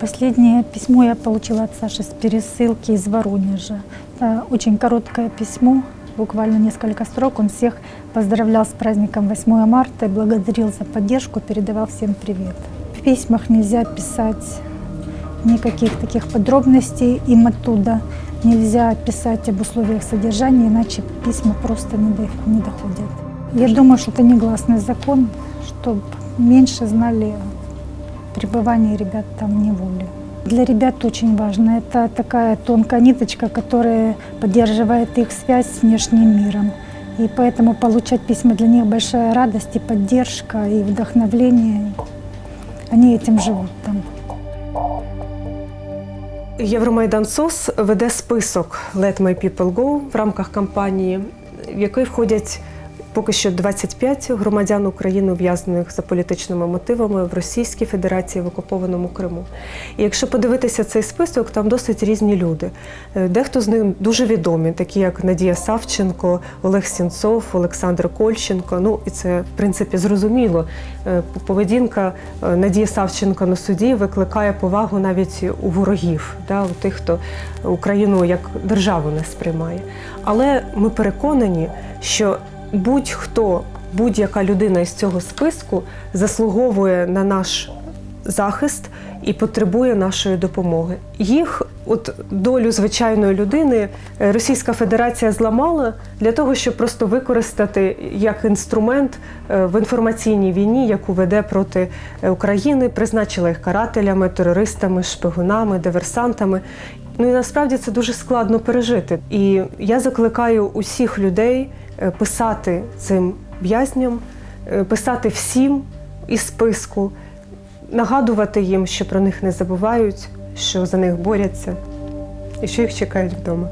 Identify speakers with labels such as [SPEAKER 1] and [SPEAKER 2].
[SPEAKER 1] Последнее письмо я получила от Саши с пересылки из Воронежа. Это очень короткое письмо, буквально несколько строк. Он всех поздравлял с праздником 8 марта и благодарил за поддержку, передавал всем привет. В письмах нельзя писать никаких таких подробностей им оттуда. Нельзя писать об условиях содержания, иначе письма просто не, до- не доходят. Я думаю, что это негласный закон, чтобы меньше знали пребывание ребят там в неволе. Для ребят очень важно. Это такая тонкая ниточка, которая поддерживает их связь с внешним миром. И поэтому получать письма для них большая радость и поддержка, и вдохновление. Они этим живут там.
[SPEAKER 2] Євромайдан СОС веде список Let My People Go в рамках кампанії, в який входять поки що 25 громадян України, ув'язнених за політичними мотивами в Російській Федерації в окупованому Криму. І якщо подивитися цей список, там досить різні люди. Е, Дехто з них дуже відомі, такі як Надія Савченко, Олег Сінцов, Олександр Кольченко. Ну і це в принципі зрозуміло. Е, Поведінка е, Надії Савченко на суді викликає повагу навіть у ворогів, да, у тих, хто Україну як державу не сприймає. Але ми переконані, що будь-хто, будь-яка людина із цього списку заслуговує на наш захист і потребує нашої допомоги. Їх, от долю звичайної людини, е, Російська Федерація зламала для того, щоб просто використати як інструмент е, в інформаційній війні, яку веде проти е, України, призначила їх карателями, терористами, шпигунами, диверсантами. Ну і насправді це дуже складно пережити. І я закликаю усіх людей писати цим в'язням, е, писати всім із списку, нагадувати їм, що про них не забувають, що за них борються і що їх чекають вдома.